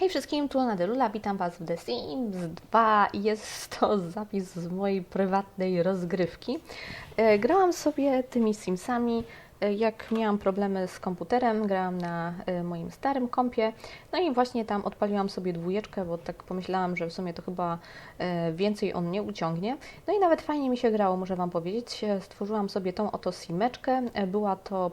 Hej wszystkim, tu Nadelula, witam Was w The Sims 2 i jest to zapis z mojej prywatnej rozgrywki. E, Grałam sobie tymi Simsami, e, jak miałam problemy z komputerem, grałam na e, moim starym kompie, no i właśnie tam odpaliłam sobie dwójeczkę, bo tak pomyślałam, że w sumie to chyba więcej on nie uciągnie. No i nawet fajnie mi się grało, muszę Wam powiedzieć. Stworzyłam sobie tą oto simeczkę, była to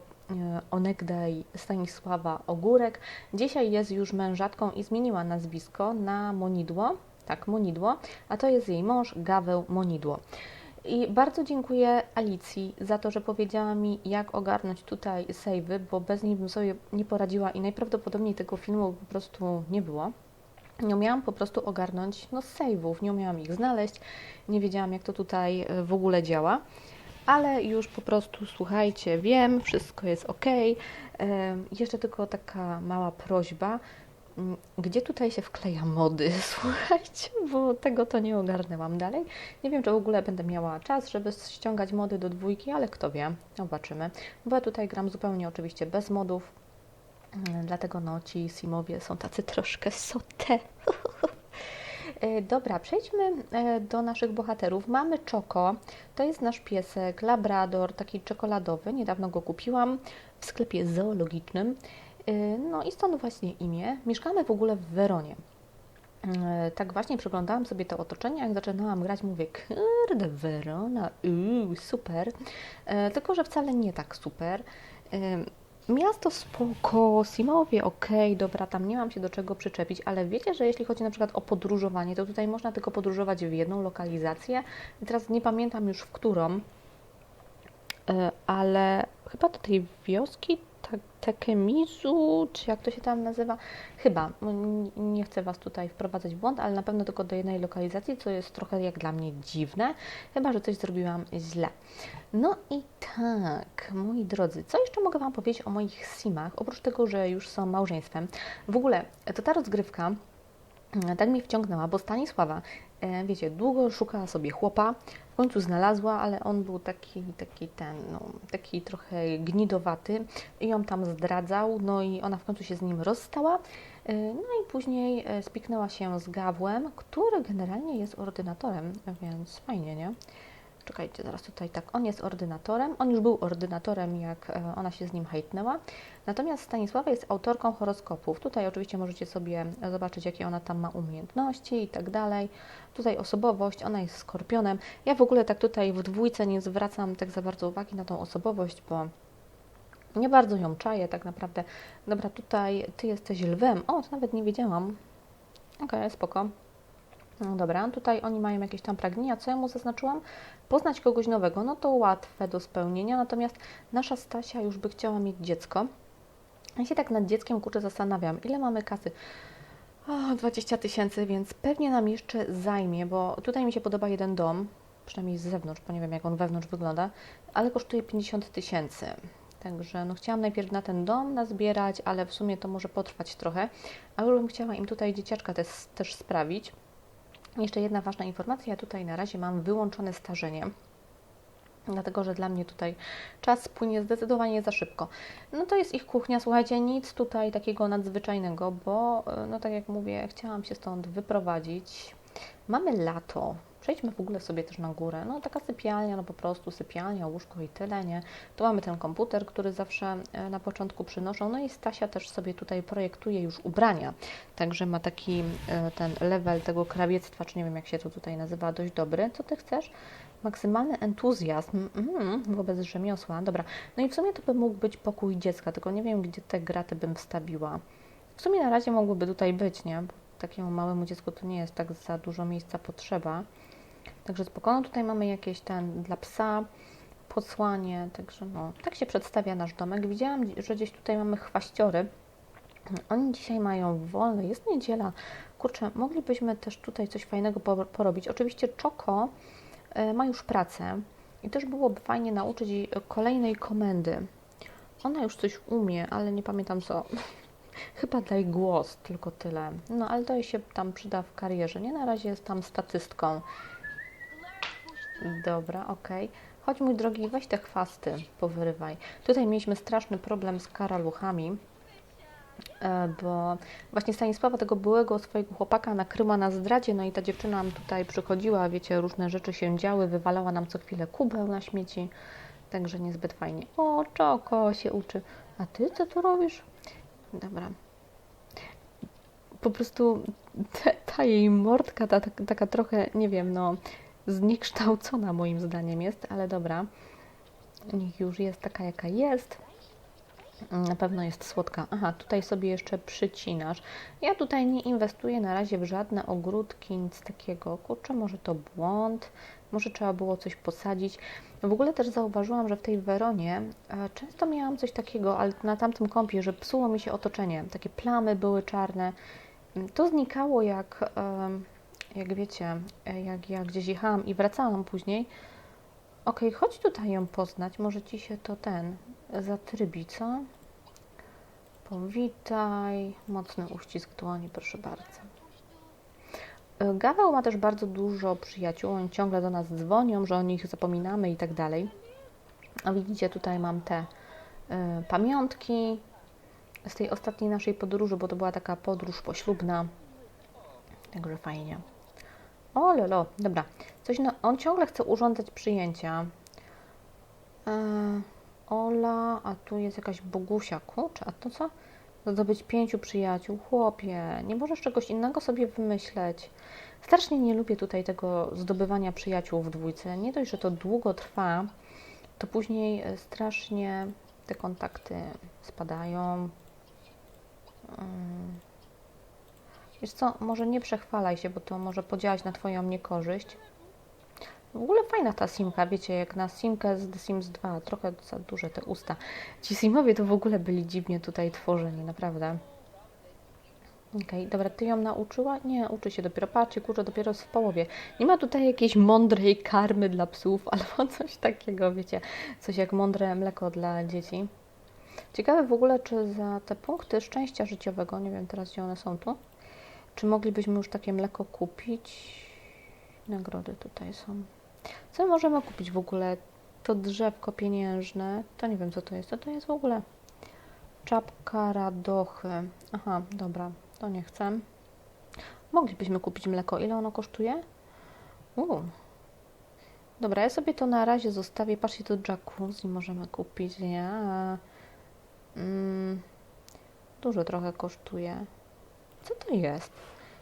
onegdaj Stanisława Ogórek. Dzisiaj jest już mężatką i zmieniła nazwisko na Monidło. Tak, Monidło, a to jest jej mąż Gaweł Monidło. I bardzo dziękuję Alicji za to, że powiedziała mi, jak ogarnąć tutaj savey, bo bez niej bym sobie nie poradziła i najprawdopodobniej tego filmu po prostu nie było. Nie umiałam po prostu ogarnąć no, save'ów, nie umiałam ich znaleźć, nie wiedziałam, jak to tutaj e, w ogóle działa ale już po prostu słuchajcie, wiem, wszystko jest ok. Jeszcze tylko taka mała prośba. Mm, Gdzie tutaj się wkleja mody? Słuchajcie, bo tego to nie ogarnęłam dalej. Nie wiem, czy w ogóle będę miała czas, żeby ściągać mody do dwójki, ale kto wie, zobaczymy. Bo ja tutaj gram zupełnie oczywiście bez modów, Mm, dlatego no ci simowie są tacy troszkę sote. E, Dobra, przejdźmy e, do naszych bohaterów. Mamy Czoko, to jest nasz piesek, labrador, taki czekoladowy. Niedawno go kupiłam w sklepie zoologicznym. E, No i stąd właśnie imię. Mieszkamy w ogóle w Weronie. Tak właśnie przeglądałam sobie to otoczenie, jak zaczynałam grać, mówię, kurde, Werona, uuu, super. Tylko, że wcale nie tak super. Miasto spoko, Simowie okej, dobra, tam nie mam się do czego przyczepić, ale wiecie, że jeśli chodzi na przykład o podróżowanie, to tutaj można tylko podróżować w jedną lokalizację. I teraz nie pamiętam już w którą, e, ale chyba do tej wioski Takemizu, czy jak to się tam nazywa? Chyba, nie chcę Was tutaj wprowadzać w błąd, ale na pewno tylko do jednej lokalizacji, co jest trochę jak dla mnie dziwne, chyba, że coś zrobiłam źle. No i tak, moi drodzy, co jeszcze mogę Wam powiedzieć o moich simach, oprócz tego, że już są małżeństwem. W ogóle, to ta rozgrywka tak mnie wciągnęła, bo Stanisława, e, wiecie, długo szukała sobie chłopa, w końcu znalazła, ale on był taki, taki ten, no, taki trochę gnidowaty i ją tam zdradzał, no i ona w końcu się z nim rozstała, e, no i później e, spiknęła się z Gawłem, który generalnie jest ordynatorem, więc fajnie, nie? Czekajcie, zaraz tutaj tak, on jest ordynatorem, on już był ordynatorem, jak e, ona się z nim hejtnęła. Natomiast Stanisława jest autorką horoskopów. Tutaj oczywiście możecie sobie zobaczyć, jakie ona tam ma umiejętności i tak dalej. Tutaj osobowość, ona jest skorpionem. Ja w ogóle tak tutaj w dwójce nie zwracam tak za bardzo uwagi na tą osobowość, bo nie bardzo ją czaję tak naprawdę. Dobra, tutaj ty jesteś lwem. O, to nawet nie wiedziałam. Okej, spoko. No dobra, tutaj oni mają jakieś tam pragnienia. Co ja mu zaznaczyłam? Poznać kogoś nowego, no to łatwe do spełnienia, natomiast nasza Stasia już by chciała mieć dziecko. Ja się tak nad dzieckiem kurczę zastanawiam, ile mamy kasy? O, 20 tysięcy, więc pewnie nam jeszcze zajmie, bo tutaj mi się podoba jeden dom, przynajmniej z zewnątrz, bo nie wiem jak on wewnątrz wygląda, ale kosztuje 50 tysięcy. Także no chciałam najpierw na ten dom nazbierać, ale w sumie to może potrwać trochę, a już bym chciała im tutaj dzieciaczka też, też sprawić. Jeszcze jedna ważna informacja, ja tutaj na razie mam wyłączone starzenie, dlatego że dla mnie tutaj czas płynie zdecydowanie za szybko. No to jest ich kuchnia, słuchajcie, nic tutaj takiego nadzwyczajnego, bo e, no tak jak mówię, chciałam się stąd wyprowadzić. Mamy lato, przejdźmy w ogóle sobie też na górę. No taka sypialnia, no po prostu sypialnia, łóżko i tyle, nie? Tu mamy ten komputer, który zawsze e, na początku przynoszą, no i Stasia też sobie tutaj projektuje już ubrania, także ma taki e, ten level tego krawiectwa, czy nie wiem jak się to tutaj nazywa, dość dobry. Co Ty chcesz? Maksymalny entuzjazm mm, wobec rzemiosła. Dobra, no i w sumie to by mógł być pokój dziecka, tylko nie wiem, gdzie te graty bym wstawiła. W sumie na razie mogłyby tutaj być, nie? Bo takiemu małemu dziecku to nie jest tak za dużo miejsca potrzeba. Także spokojnie, tutaj mamy jakieś ten dla psa, posłanie, także no, tak się przedstawia nasz domek. Widziałam, że gdzieś tutaj mamy chwaściory. Oni dzisiaj mają wolne, jest niedziela. Kurczę, moglibyśmy też tutaj coś fajnego po- porobić. Oczywiście Czoko e, ma już pracę i też byłoby fajnie nauczyć jej kolejnej komendy. Ona już coś umie, ale nie pamiętam co. Chyba daj głos, tylko tyle. No, ale to jej się tam przyda w karierze. Nie na razie jest tam statystką. Dobra, okej. Chodź mój drogi, weź te chwasty, powyrywaj. Tutaj mieliśmy straszny problem z karaluchami. e, bo właśnie Stanisława, tego byłego swojego chłopaka, nakryła na zdradzie, no i ta dziewczyna nam tutaj przychodziła, wiecie, różne rzeczy się działy, wywalała nam co chwilę kubeł na śmieci, także niezbyt fajnie. O, Czoko się uczy. A ty co tu robisz? Dobra. Po prostu ta, ta jej mordka, ta, ta, taka trochę, nie wiem, no, zniekształcona moim zdaniem jest, ale dobra. Niech już jest taka, jaka jest. Na pewno jest słodka. Aha, tutaj sobie jeszcze przycinasz. Ja tutaj nie inwestuję na razie w żadne ogródki, nic takiego. Kurczę, może to błąd, może trzeba było coś posadzić. W ogóle też zauważyłam, że w tej Weronie e, często miałam coś takiego, ale na tamtym kąpie, że psuło mi się otoczenie. Takie plamy były czarne. To znikało jak, jak wiecie, e, jak ja gdzieś jechałam i wracałam później. Okay, chodź tutaj ją poznać. Może ci się to ten zatrybi, co? Powitaj. Mocny uścisk dłoni, proszę bardzo. Gaweł ma też bardzo dużo przyjaciół. Oni ciągle do nas dzwonią, że o nich zapominamy i tak dalej. A widzicie, tutaj mam te y, pamiątki z tej ostatniej naszej podróży, bo to była taka podróż poślubna. Także fajnie. O, lolo, dobra. Coś no, on ciągle chce urządzać przyjęcia. E, Ola, a tu jest jakaś Bogusia, kurczę, a to co? Zdobyć pięciu przyjaciół, chłopie, nie możesz czegoś innego sobie wymyśleć. Strasznie nie lubię tutaj tego zdobywania przyjaciół w dwójce. Nie dość, że to długo trwa, to później e, strasznie te kontakty spadają. Hmm. Wiesz co, może nie przechwalaj się, bo to może podziałać na Twoją niekorzyść. W ogóle fajna ta simka, wiecie, jak na simkę z The Sims 2, trochę za duże te usta. Ci simowie to w ogóle byli dziwnie tutaj tworzeni, naprawdę. Okej, okay, dobra, Ty ją nauczyła? Nie, uczy się dopiero, patrzcie, kurczę, dopiero w połowie. Nie ma tutaj jakiejś mądrej karmy dla psów albo coś takiego, wiecie, coś jak mądre mleko dla dzieci. Ciekawe w ogóle, czy za te punkty szczęścia życiowego, nie wiem teraz, gdzie one są tu, czy moglibyśmy już takie mleko kupić? Nagrody tutaj są. Co możemy kupić w ogóle? To drzewko pieniężne. To nie wiem, co to jest. Co to jest w ogóle? Czapka radochy. Aha, dobra. To nie chcę. Moglibyśmy kupić mleko. Ile ono kosztuje? Uuu. Dobra, ja sobie to na razie zostawię. Patrzcie, to jacuzzi możemy kupić, nie? Mm, dużo trochę kosztuje. Co to jest?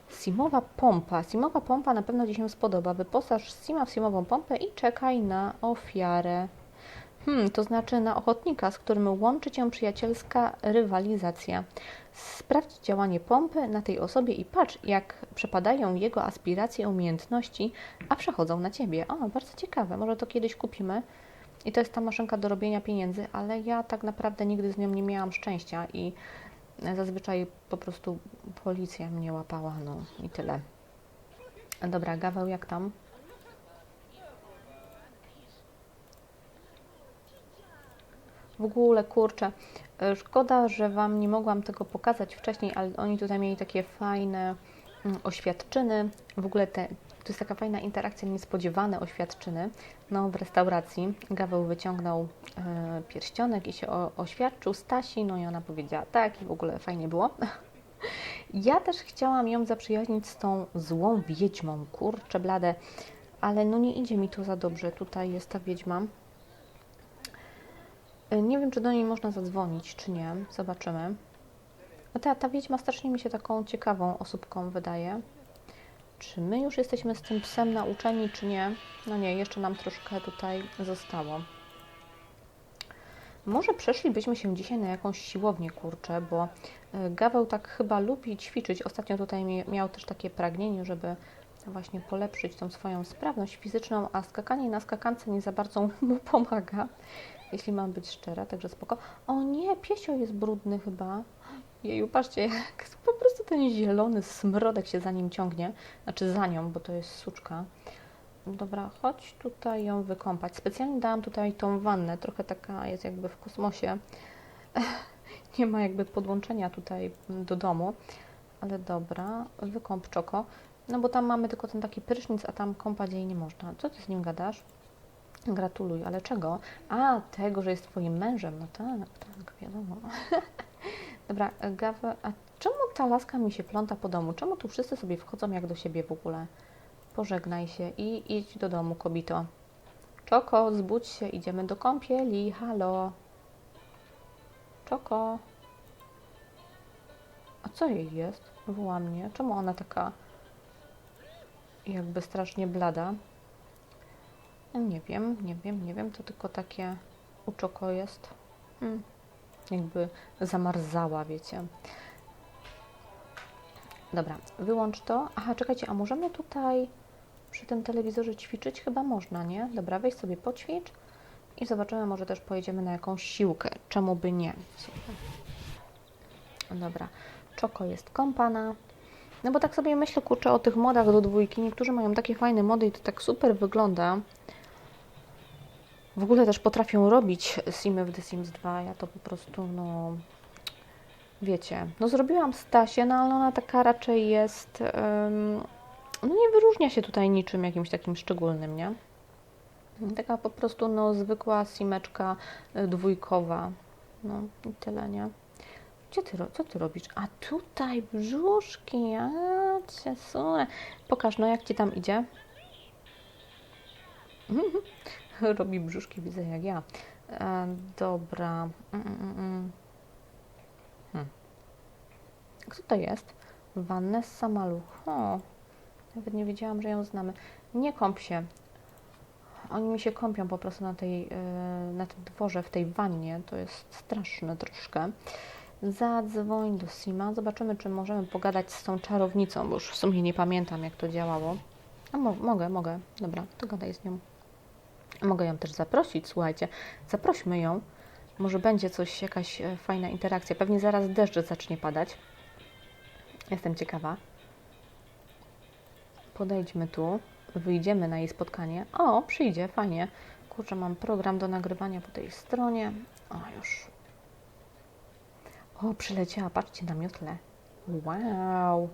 Simowa pompa. Simowa pompa na pewno Ci się spodoba. Wyposaż Sima w simową pompę i czekaj na ofiarę. Hmm, to znaczy na ochotnika, z którym łączy Cię przyjacielska rywalizacja. Sprawdź działanie pompy na tej osobie i patrz, jak przepadają jego aspiracje, umiejętności, a przechodzą na Ciebie. O, bardzo ciekawe. Może to kiedyś kupimy. I to jest ta maszynka do robienia pieniędzy, ale ja tak naprawdę nigdy z nią nie miałam szczęścia i Zazwyczaj po prostu policja mnie łapała, no i tyle. Dobra, Gaweł, jak tam? W ogóle, kurczę, szkoda, że Wam nie mogłam tego pokazać wcześniej, ale oni tutaj mieli takie fajne oświadczyny. W ogóle te, to jest taka fajna interakcja, niespodziewane oświadczyny. No, w restauracji Gaweł wyciągnął e, pierścionek i się o, oświadczył Stasi, no i ona powiedziała tak i w ogóle fajnie było. Ja też chciałam ją zaprzyjaźnić z tą złą wiedźmą, kurczę blade, ale no nie idzie mi to za dobrze. Tutaj jest ta wiedźma. E, nie wiem, czy do niej można zadzwonić, czy nie. Zobaczymy. No ta, ta wiedźma strasznie mi się taką ciekawą osóbką wydaje. Czy my już jesteśmy z tym psem nauczeni, czy nie? No nie, jeszcze nam troszkę tutaj zostało. Może przeszlibyśmy się dzisiaj na jakąś siłownię, kurczę, bo e, Gaweł tak chyba lubi ćwiczyć. Ostatnio tutaj miał też takie pragnienie, żeby właśnie polepszyć tą swoją sprawność fizyczną, a skakanie na skakance nie za bardzo mu pomaga, jeśli mam być szczera, także spoko. O nie, piesio jest brudny chyba. Jeju, patrzcie, jak po prostu ten zielony smrodek się za nim ciągnie, znaczy za nią, bo to jest suczka. Dobra, chodź tutaj ją wykąpać. Specjalnie dałam tutaj tą wannę, trochę taka jest jakby w kosmosie. Nie ma jakby podłączenia tutaj do domu, ale dobra, wykąp czoko. No bo tam mamy tylko ten taki prysznic, a tam kąpać jej nie można. Co ty z nim gadasz? Gratuluj, ale czego? A, tego, że jest twoim mężem. No tak, tak, wiadomo. Dobra, e, Gawe, a czemu ta laska mi się pląta po domu? Czemu tu wszyscy sobie wchodzą jak do siebie w ogóle? Pożegnaj się i idź do domu, kobito. Czoko, zbudź się, idziemy do kąpieli, halo. Czoko. A co jej jest? Woła mnie. Czemu ona taka jakby strasznie blada? Nie wiem, nie wiem, nie wiem. To tylko takie u Czoko jest. Hmm. Jakby zamarzała, wiecie. Dobra, wyłącz to. Aha, czekajcie, a możemy tutaj przy tym telewizorze ćwiczyć? Chyba można, nie? Dobra, weź sobie poćwicz i zobaczymy, może też pojedziemy na jakąś siłkę. Czemu by nie? Super. Dobra, Czoko jest kąpana. No bo tak sobie myślę, kurczę, o tych modach do dwójki. Niektórzy mają takie fajne mody i to tak super wygląda. W ogóle też potrafią robić simy w The Sims 2. Ja to po prostu, no... Wiecie, no zrobiłam Stasię, no ale ona taka raczej jest... Um, no nie wyróżnia się tutaj niczym jakimś takim szczególnym, nie? Taka po prostu, no, zwykła simeczka y, dwójkowa. No i tyle, nie? Gdzie ty, co ty robisz? A tutaj brzuszki, ja cię. Pokaż, no jak ci tam idzie? Robi brzuszki, widzę jak ja. E, dobra. Mm, mm, mm. Hmm. Kto to jest? Vanessa Maluch. O, nawet nie wiedziałam, że ją znamy. Nie kąp się. Oni mi się kąpią po prostu na, tej, na tym dworze, w tej wannie. To jest straszne troszkę. Zadzwoń do Sima. Zobaczymy, czy możemy pogadać z tą czarownicą, bo już w sumie nie pamiętam, jak to działało. A mo mogę, mogę. Dobra, to gadaj z nią. Mogę ją też zaprosić, słuchajcie. Zaprośmy ją. Może będzie coś, jakaś e, fajna interakcja. Pewnie zaraz deszcz zacznie padać. Jestem ciekawa. Podejdźmy tu. Wyjdziemy na jej spotkanie. O, przyjdzie, fajnie. Kurczę, mam program do nagrywania po tej stronie. O, już. O, przyleciała, patrzcie na miotle. Wow.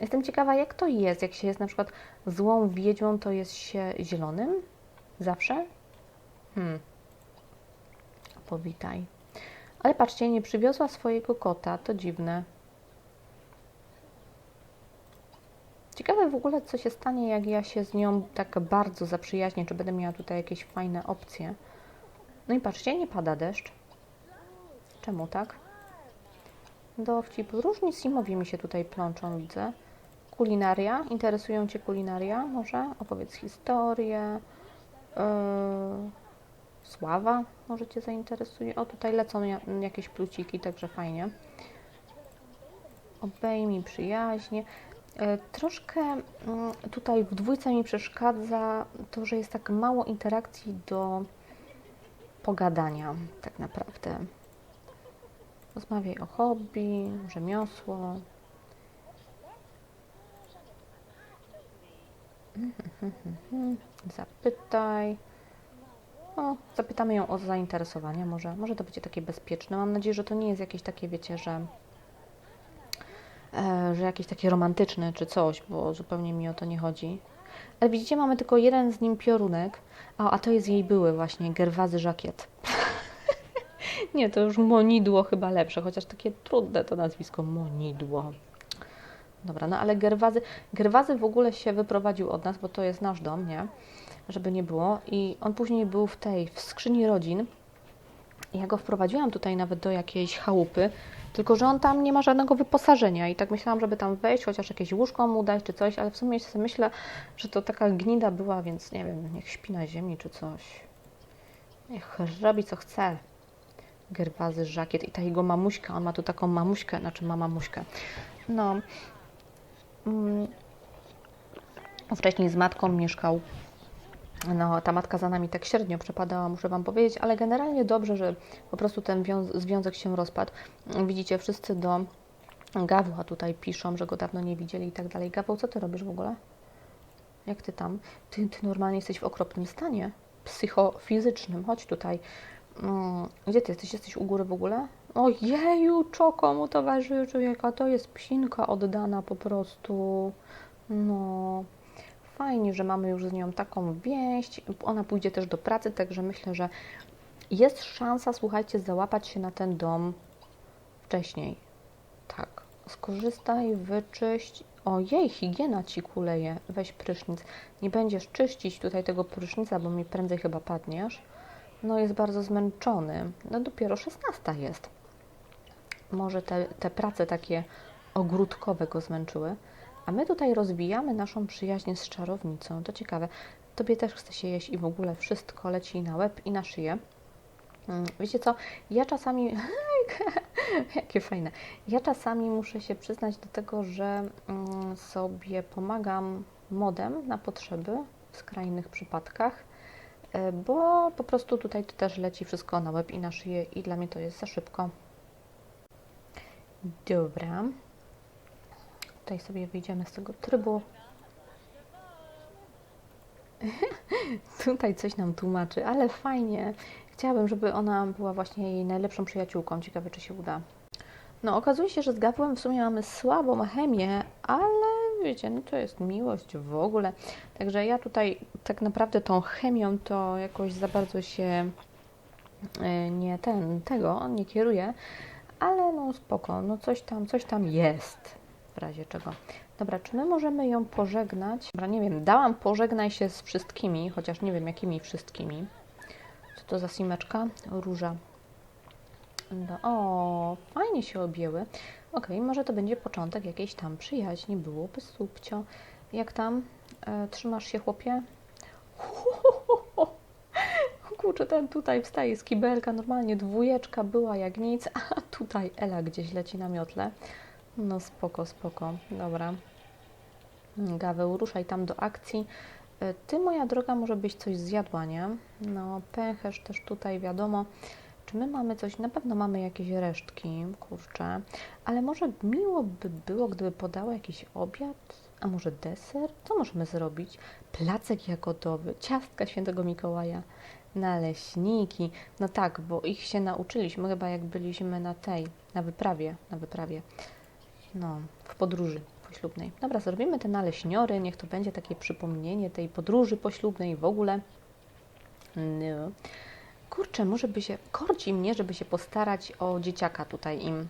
Jestem ciekawa, jak to jest. Jak się jest na przykład złą wiedźmą, to jest się zielonym? Zawsze? Hmm. Powitaj. Ale patrzcie, nie przywiozła swojego kota. To dziwne. Ciekawe w ogóle, co się stanie, jak ja się z nią tak bardzo zaprzyjaźnię, czy będę miała tutaj jakieś fajne opcje. No i patrzcie, nie pada deszcz. Czemu tak? Dowcip. Różni simowie mi się tutaj plączą, widzę. Kulinaria. Interesują Cię kulinaria? Może? Opowiedz historię. Yy, sława może Cię zainteresuje. O, tutaj lecą jakieś pluciki, także fajnie. Obejmij przyjaźnie. Yy, troszkę yy, tutaj w dwójce mi przeszkadza to, że jest tak mało interakcji do pogadania tak naprawdę. Rozmawiaj o hobby, rzemiosło. Zapytaj. O, zapytamy ją o zainteresowania. Może, może to będzie takie bezpieczne. Mam nadzieję, że to nie jest jakieś takie, wiecie, że, e, że jakieś takie romantyczne czy coś, bo zupełnie mi o to nie chodzi. Ale widzicie, mamy tylko jeden z nim piorunek. A, a to jest jej były właśnie, gerwazy żakiet. Nie, to już Monidło chyba lepsze, chociaż takie trudne to nazwisko Monidło. Dobra, no ale Gerwazy, Gerwazy w ogóle się wyprowadził od nas, bo to jest nasz dom, nie? Żeby nie było. I on później był w tej, w skrzyni rodzin. Ja go wprowadziłam tutaj nawet do jakiejś chałupy, tylko że on tam nie ma żadnego wyposażenia i tak myślałam, żeby tam wejść, chociaż jakieś łóżko mu dać czy coś, ale w sumie sobie myślę, że to taka gnida była, więc nie wiem, niech śpi na ziemi czy coś. Niech robi co chce. Gerwazy żakiet i ta jego mamuśka, on ma tu taką mamuśkę, znaczy ma mamuśkę. No. Mm. Wcześniej z matką mieszkał. No, ta matka za nami tak średnio przepadała, muszę Wam powiedzieć, ale generalnie dobrze, że po prostu ten związek się rozpadł. Widzicie, wszyscy do Gawła tutaj piszą, że go dawno nie widzieli i tak dalej. Gaweł, co Ty robisz w ogóle? Jak Ty tam? Ty, ty normalnie jesteś w okropnym stanie psychofizycznym. Chodź tutaj. Mm, gdzie ty jesteś? Jesteś u góry w ogóle? Ojeju, czoko mu towarzyszy, jaka to jest psinka oddana po prostu. No, fajnie, że mamy już z nią taką więź. Ona pójdzie też do pracy, także myślę, że jest szansa, słuchajcie, załapać się na ten dom wcześniej. Tak. Skorzystaj, wyczyść. Ojej, higiena ci kuleje. Weź prysznic. Nie będziesz czyścić tutaj tego prysznica, bo mi prędzej chyba padniesz. No jest bardzo zmęczony. No dopiero 16 jest. Może te, te prace takie ogródkowe go zmęczyły. A my tutaj rozwijamy naszą przyjaźń z czarownicą. To ciekawe. Tobie też chce się jeść i w ogóle wszystko leci na łeb i na szyję. Mm, Wiecie co? Ja czasami. Jakie fajne. Ja czasami muszę się przyznać do tego, że mm, sobie pomagam modem na potrzeby w skrajnych przypadkach, e, bo po prostu tutaj to też leci wszystko na łeb i na szyję i dla mnie to jest za szybko. Dobra. Tutaj sobie wyjdziemy z tego trybu. Tutaj coś nam tłumaczy, ale fajnie. Chciałabym, żeby ona była właśnie jej najlepszą przyjaciółką. Ciekawe, czy się uda. No, okazuje się, że z Gawłem w sumie mamy słabą chemię, ale wiecie, no to jest miłość w ogóle. Także ja tutaj tak naprawdę tą chemią to jakoś za bardzo się e, nie ten, tego nie kieruję, ale spoko, no coś tam, coś tam jest w razie czego. Dobra, czy my możemy ją pożegnać? Dobra, nie wiem, dałam pożegnaj się z wszystkimi, chociaż nie wiem jakimi wszystkimi. Co to za simeczka? Róża. No, o, fajnie się objęły. Okej, może to będzie początek jakiejś tam przyjaźni, byłoby subcio. Jak tam? E, trzymasz się, chłopie? Kurczę, ten tutaj wstaje z kibelka, normalnie dwójeczka była jak nic, a tutaj Ela gdzieś leci na miotle. No spoko, spoko, dobra. Gaweł, ruszaj tam do akcji. E, Ty, moja droga, może byś coś zjadła, nie? No, pęcherz też tutaj, wiadomo. Czy my mamy coś? Na pewno mamy jakieś resztki, kurczę. Ale może miło by było, gdyby podała jakiś obiad? A może deser? Co możemy zrobić? Placek jagodowy, ciastka świętego Mikołaja, naleśniki. No tak, bo ich się nauczyliśmy chyba jak byliśmy na tej, na wyprawie, na wyprawie. No, w podróży poślubnej. Dobra, zrobimy te naleśniory, niech to będzie takie przypomnienie tej podróży poślubnej w ogóle. No. Kurczę, może by się, korci mnie, żeby się postarać o dzieciaka tutaj im.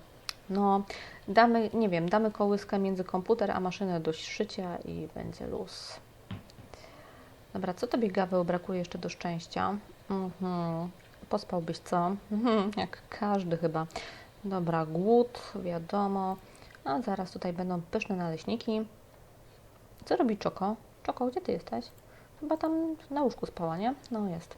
No, damy, nie wiem, damy kołyskę między komputer a maszynę do szycia i będzie luz. Dobra, co tobie, Gaweł, brakuje jeszcze do szczęścia? Mhm. Pospałbyś, co? Mhm, jak każdy chyba. Dobra, głód, wiadomo. A zaraz tutaj będą pyszne naleśniki. Co robi Czoko? Czoko, gdzie ty jesteś? Chyba tam na łóżku spała, nie? No jest.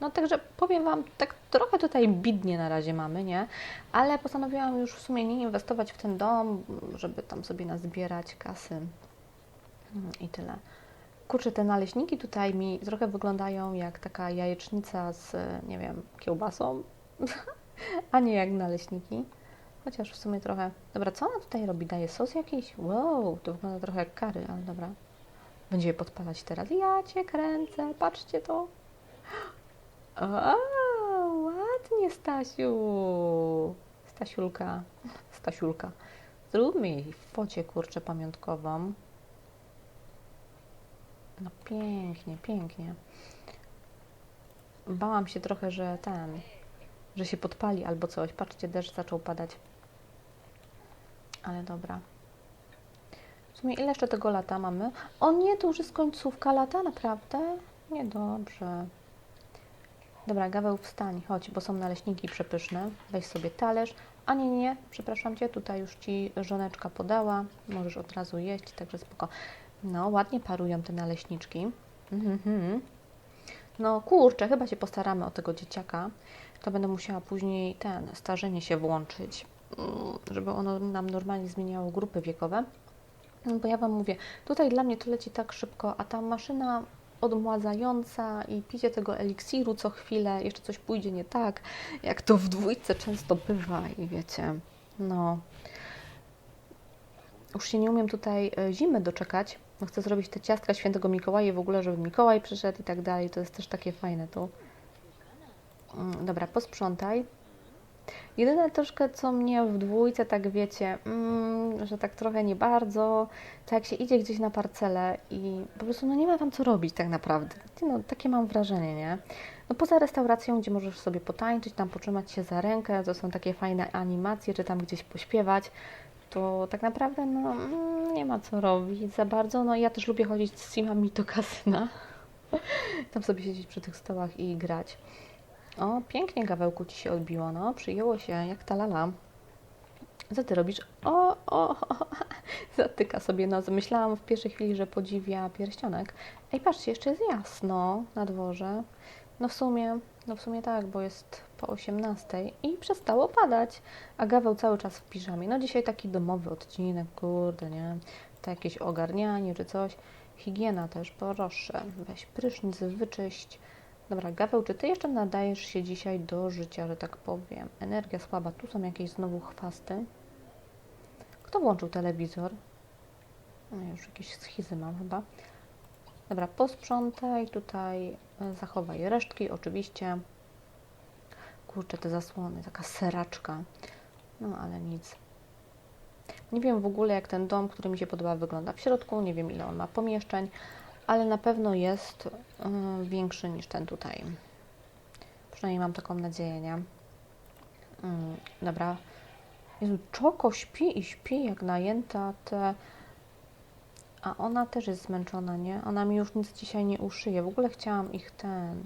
No także powiem Wam, tak trochę tutaj bidnie na razie mamy, nie? Ale postanowiłam już w sumie nie inwestować w ten dom, żeby tam sobie nazbierać kasy Mm, i tyle. Kurczę, te naleśniki tutaj mi trochę wyglądają jak taka jajecznica z, nie wiem, kiełbasą, a nie jak naleśniki. Chociaż w sumie trochę... Dobra, co ona tutaj robi? Daje sos jakiś? Wow, to wygląda trochę jak kary, ale dobra. Będzie je podpalać teraz. Ja Cię kręcę, patrzcie to. O, ładnie, Stasiu. Stasiulka. Stasiulka. Zróbmy jej focie, kurczę, pamiątkową. No pięknie, pięknie. Bałam się trochę, że ten, że się podpali albo coś. Patrzcie, deszcz zaczął padać. Ale dobra. W sumie ile jeszcze tego lata mamy? O nie, to już jest końcówka lata, naprawdę? Niedobrze. Dobra, Gaweł, wstań, chodź, bo są naleśniki przepyszne. Weź sobie talerz. A nie, nie, przepraszam Cię, tutaj już Ci żoneczka podała. Możesz od razu jeść, także spoko. No, ładnie parują te naleśniczki. Mhm. No kurczę, chyba się postaramy o tego dzieciaka. To będę musiała później ten, starzenie się włączyć, mm, żeby ono nam normalnie zmieniało grupy wiekowe. No, Bo ja Wam mówię, tutaj dla mnie to leci tak szybko, a ta maszyna odmładzająca i picie tego eliksiru co chwilę, jeszcze coś pójdzie nie tak, jak to w dwójce często bywa i wiecie, no. Już się nie umiem tutaj e, zimy doczekać, bo chcę zrobić te ciastka świętego Mikołaja w ogóle, żeby Mikołaj przyszedł i tak dalej, to jest też takie fajne tu. Mm, Dobra, posprzątaj. Jedyne troszkę, co mnie w dwójce, tak wiecie, mm, że tak trochę nie bardzo, to jak się idzie gdzieś na parcelę i po prostu no nie ma tam co robić tak naprawdę. No, takie mam wrażenie, nie? No poza restauracją, gdzie możesz sobie potańczyć, tam potrzymać się za rękę, to są takie fajne animacje, czy tam gdzieś pośpiewać, to tak naprawdę no, mm, nie ma co robić za bardzo. No ja też lubię chodzić z simami do kasyna. Tam sobie siedzieć przy tych stołach i grać. O, pięknie gawełku Ci się odbiło, no, przyjęło się, jak ta lala. Co Ty robisz? O, o, zatyka sobie nos. Myślałam w pierwszej chwili, że podziwia pierścionek. Ej, patrzcie, jeszcze jest jasno na dworze. No w sumie, no w sumie tak, bo jest po 18 i przestało padać, a Gaweł cały czas w piżamie. No dzisiaj taki domowy odcinek, kurde, nie? To jakieś ogarnianie czy coś. Higiena też, proszę. Weź prysznic, wyczyść. Dobra, Gaweł, czy Ty jeszcze nadajesz się dzisiaj do życia, że tak powiem? Energia słaba, tu są jakieś znowu chwasty. Kto włączył telewizor? No, już jakieś schizy mam chyba. Dobra, posprzątaj, tutaj e, zachowaj resztki, oczywiście. Kurczę, te zasłony, taka seraczka. No, ale nic. Nie wiem w ogóle, jak ten dom, który mi się podoba, wygląda w środku. Nie wiem, ile on ma pomieszczeń, ale na pewno jest y, większy niż ten tutaj. Przynajmniej mam taką nadzieję, nie? Mm, dobra. Jezu, Czoko śpi i śpi jak najęta te... A ona też jest zmęczona, nie? Ona mi już nic dzisiaj nie uszyje. W ogóle chciałam ich ten...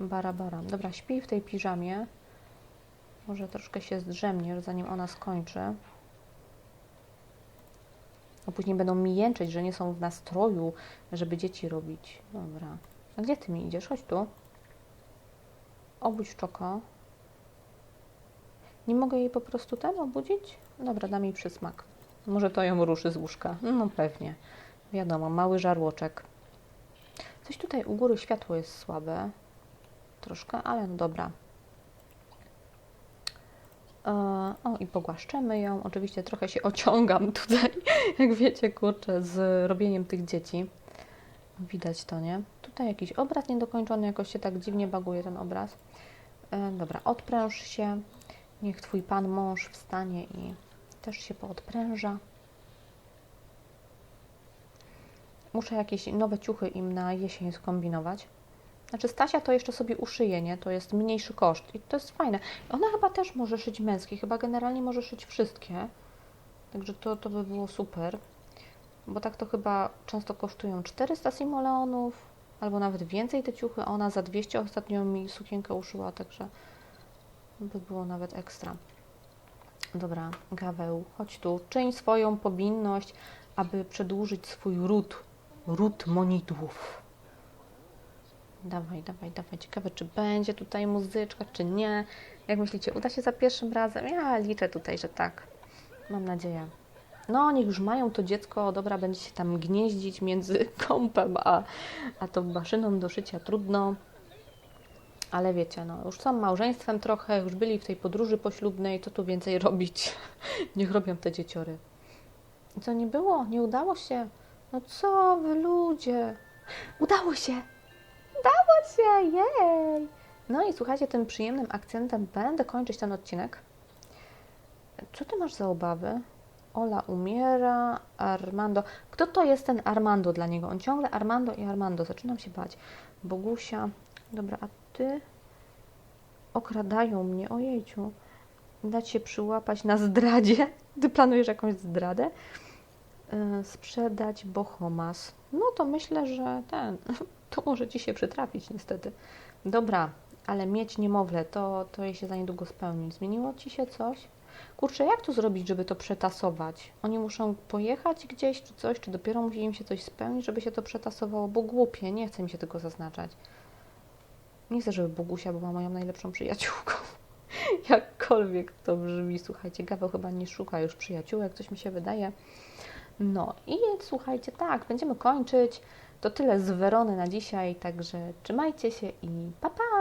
Barabara. Dobra, śpi w tej piżamie. Może troszkę się zdrzemniesz, zanim ona skończy. A później będą mi jęczeć, że nie są w nastroju, żeby dzieci robić. Dobra. A gdzie ty mi idziesz? Chodź tu. Obudź czoko. Nie mogę jej po prostu ten obudzić? Dobra, dam jej przysmak. Może to ją ruszy z łóżka. No pewnie. Wiadomo, mały żarłoczek. Coś tutaj u góry światło jest słabe. Troszkę, ale no dobra. E, O, i pogłaszczemy ją. Oczywiście trochę się ociągam tutaj, jak wiecie, kurczę, z robieniem tych dzieci. Widać to, nie? Tutaj jakiś obraz niedokończony, jakoś się tak dziwnie baguje ten obraz. E, Dobra, odpręż się. Niech Twój Pan mąż wstanie i też się poodpręża. Muszę jakieś nowe ciuchy im na jesień skombinować. Znaczy Stasia to jeszcze sobie uszyje, nie? To jest mniejszy koszt i to jest fajne. Ona chyba też może szyć męskie, chyba generalnie może szyć wszystkie. Także to, to by było super. Bo tak to chyba często kosztują 400 simoleonów, albo nawet więcej te ciuchy, ona za 200 ostatnio mi sukienkę uszyła, także by było nawet ekstra. Dobra, Gaweł, chodź tu, czyń swoją powinność, aby przedłużyć swój ród, ród monitów. Dawaj, dawaj, dawaj. Ciekawe, czy będzie tutaj muzyczka, czy nie. Jak myślicie, uda się za pierwszym razem? Ja liczę tutaj, że tak. Mam nadzieję. No, niech już mają to dziecko, dobra, będzie się tam gnieździć między kąpem a, a tą maszyną do szycia. Trudno. Ale wiecie, no, już są małżeństwem trochę, już byli w tej podróży poślubnej, co tu więcej robić? Niech robią te dzieciory. I co, nie było? Nie udało się? No co wy ludzie? Udało się! Udało się! Jej! No i słuchajcie, tym przyjemnym akcentem będę kończyć ten odcinek. Co ty masz za obawy? Ola umiera, Armando. Kto to jest ten Armando dla niego? On ciągle Armando i Armando. Zaczynam się bać. Bogusia. Dobra, a Okradają mnie. Ojejciu. Dać się przyłapać na zdradzie. Ty planujesz jakąś zdradę? Yy, sprzedać Bohomas. No to myślę, że ten. To może ci się przytrafić, niestety. Dobra, ale mieć niemowlę, to, to jej się za niedługo spełni. Zmieniło ci się coś? Kurczę, jak to zrobić, żeby to przetasować? Oni muszą pojechać gdzieś czy coś, czy dopiero musi im się coś spełnić, żeby się to przetasowało, bo głupie, nie chce mi się tego zaznaczać. Nie chcę, żeby Bogusia była moją najlepszą przyjaciółką. Jakkolwiek to brzmi, słuchajcie, Gaweł chyba nie szuka już przyjaciółek, coś mi się wydaje. No i słuchajcie, tak, będziemy kończyć. To tyle z Werony na dzisiaj, także trzymajcie się i pa pa!